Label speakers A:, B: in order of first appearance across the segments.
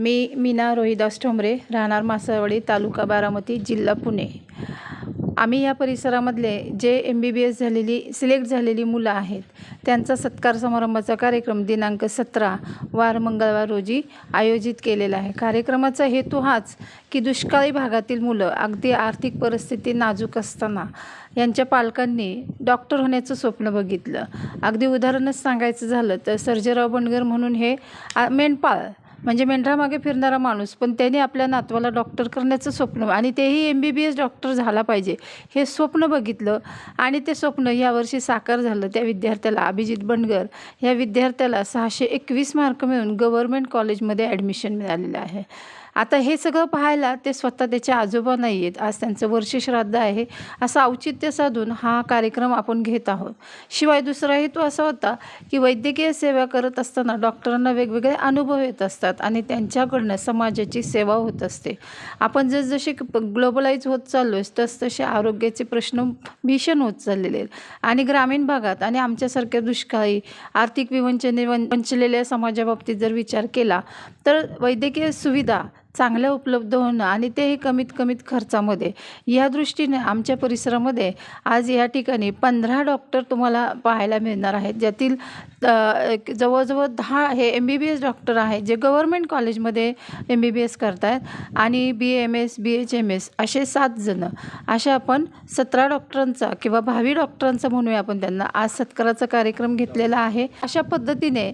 A: मी मीना रोहिदास ठोंबरे राहणार मासळवाडी तालुका बारामती जिल्हा पुणे. आम्ही या परिसरामधले जे एम बी बी एस झालेली सिलेक्ट झालेली मुलं आहेत त्यांचा सत्कार समारंभाचा कार्यक्रम दिनांक सतरा वार मंगळवार रोजी आयोजित केलेला आहे. कार्यक्रमाचा हेतू हाच की दुष्काळी भागातील मुलं अगदी आर्थिक परिस्थिती नाजूक असताना यांच्या पालकांनी डॉक्टर होण्याचं स्वप्न बघितलं. अगदी उदाहरणच सांगायचं झालं तर सर्जेराव बंडगर म्हणून हे मेंढपाळ म्हणजे मेंढरामागे फिरणारा माणूस पण त्याने आपल्या नातवाला डॉक्टर करण्याचं स्वप्न आणि तेही M B B S doctor झाला पाहिजे हे स्वप्न बघितलं आणि ते स्वप्न यावर्षी साकार झालं त्या विद्यार्थ्याला अभिजित बंडगर या विद्यार्थ्याला सहाशे एकवीस मार्क मिळून गव्हर्मेंट कॉलेजमध्ये ॲडमिशन मिळालेलं आहे. आता हे सगळं पाहायला ते स्वतः त्याचे आजोबा नाही आहेत आज त्यांचं वर्षश्राद्ध आहे. असं औचित्य साधून हा कार्यक्रम आपण घेत आहोत. शिवाय दुसरा हेतू असा होता की वैद्यकीय सेवा करत असताना डॉक्टरांना वेगवेगळे अनुभव येत असतात आणि त्यांच्याकडनं समाजाची सेवा होत असते. आपण जसजसे ग्लोबलाईज होत चाललो आहे तसतसे आरोग्याचे प्रश्न भीषण होत चाललेले आहेत. आणि ग्रामीण भागात आणि आमच्यासारख्या दुष्काळी आर्थिक विवंचने वंचलेल्या समाजाबाबतीत जर विचार केला तर वैद्यकीय सुविधा चांगल्या उपलब्ध होणं आणि तेही कमीत कमीत खर्चामध्ये. या दृष्टीने आमच्या परिसरामध्ये आज या ठिकाणी पंधरा डॉक्टर तुम्हाला पाहायला मिळणार आहेत. ज्यातील जवळजवळ दहा हे M B B S doctor आहेत जे गव्हर्मेंट कॉलेजमध्ये एम बी बी एस करत आहेत आणि B M S B H M S असे सात जणं. अशा आपण सतरा डॉक्टरांचा किंवा भावी डॉक्टरांचा म्हणूया आपण त्यांना. आज सत्काराचा कार्यक्रम घेतलेला आहे. अशा पद्धतीने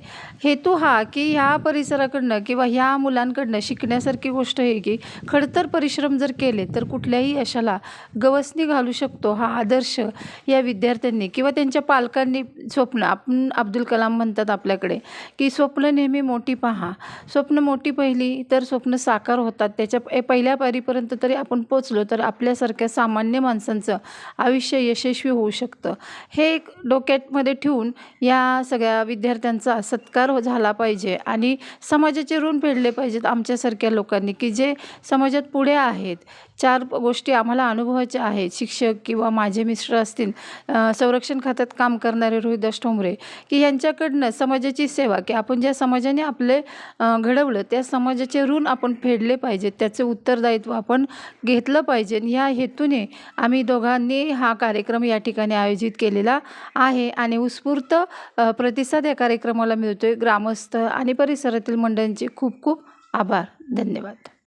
A: हेतू हा की ह्या परिसराकडनं किंवा ह्या मुलांकडनं शिकण्यासारखी गोष्ट आहे की खडतर परिश्रम जर केले तर कुठल्याही अशाला गवसणी घालू शकतो हा आदर्श या विद्यार्थ्यांनी किंवा त्यांच्या पालकांनी स्वप्न. आपण अब्दुल कलाम म्हणतात आपल्याकडे की स्वप्न नेहमी मोठी पहा. स्वप्न मोठी पहिली तर स्वप्न साकार होतात. त्याच्या पहिल्या पारीपर्यंत तरी आपण पोचलो तर आपल्यासारख्या सामान्य माणसांचं आयुष्य यशस्वी होऊ शकतं. हे एक डोक्यामध्ये ठेवून या सगळ्या विद्यार्थ्यांचा सत्कार झाला पाहिजे आणि समाजाचे ऋण फेडले पाहिजेत आमच्यासारख्या लोकांना. की जे समाजात पुढे आहेत चार गोष्टी आम्हाला अनुभवाच्या आहेत. शिक्षक किंवा माझे मिस्टर असतील संरक्षण खात्यात काम करणारे रोहिदास ठोंबरे की यांच्याकडनं समाजाची सेवा की आपण ज्या समाजाने आपले घडवलं त्या समाजाचे ऋण आपण फेडले पाहिजेत त्याचे उत्तरदायित्व आपण घेतलं पाहिजे. या ह्या हेतूने आम्ही दोघांनी हा कार्यक्रम या ठिकाणी आयोजित केलेला आहे आणि उत्स्फूर्त प्रतिसाद या कार्यक्रमाला मिळतो आहे ग्रामस्थ आणि परिसरातील मंडळांचे खूप खूप आभार. धन्यवाद.